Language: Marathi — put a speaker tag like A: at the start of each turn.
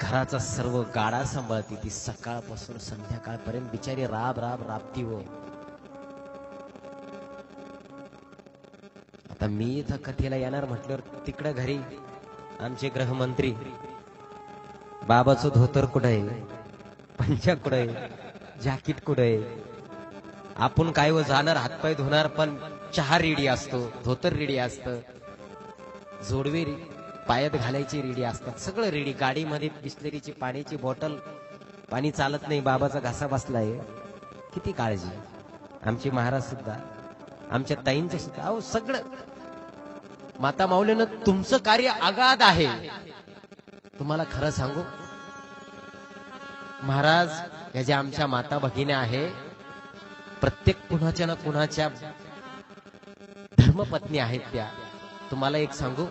A: घराचा सर्व गाडा सांभाळती ती सकाळपासून संध्याकाळपर्यंत बिचारी राब राब राबती हो. आता मी इथं कथेला येणार म्हटल्यावर तिकडं घरी आमचे गृहमंत्री बाबाचं धोतर कुठं आहे? पंचा कुठं आहे? जॅकेट कुठं आहे? आपण काय व जाणार हातपाय धुणार पण चहा रेडी असतो धोतर रेडी असतं. जोडवे पायात घालायची रेडी असतात. सगळं रेडी. गाडीमध्ये बिस्लरीची पाण्याची बॉटल पाणी चालत नाही बाबाचा घासा बसलाय. किती काळजी. आमचे महाराज सुद्धा आमच्या ताईंचं सुद्धा. अहो सगळं. माता माऊलीनं तुमचं कार्य आगाध आहे. तुम्हाला खरं सांगू? महाराज या ज्या आमच्या माता भगिन्या आहे प्रत्येक कुणाच्या ना कुणाच्या धर्मपत्नी आहेत त्या. तुम्हाला एक सांगू?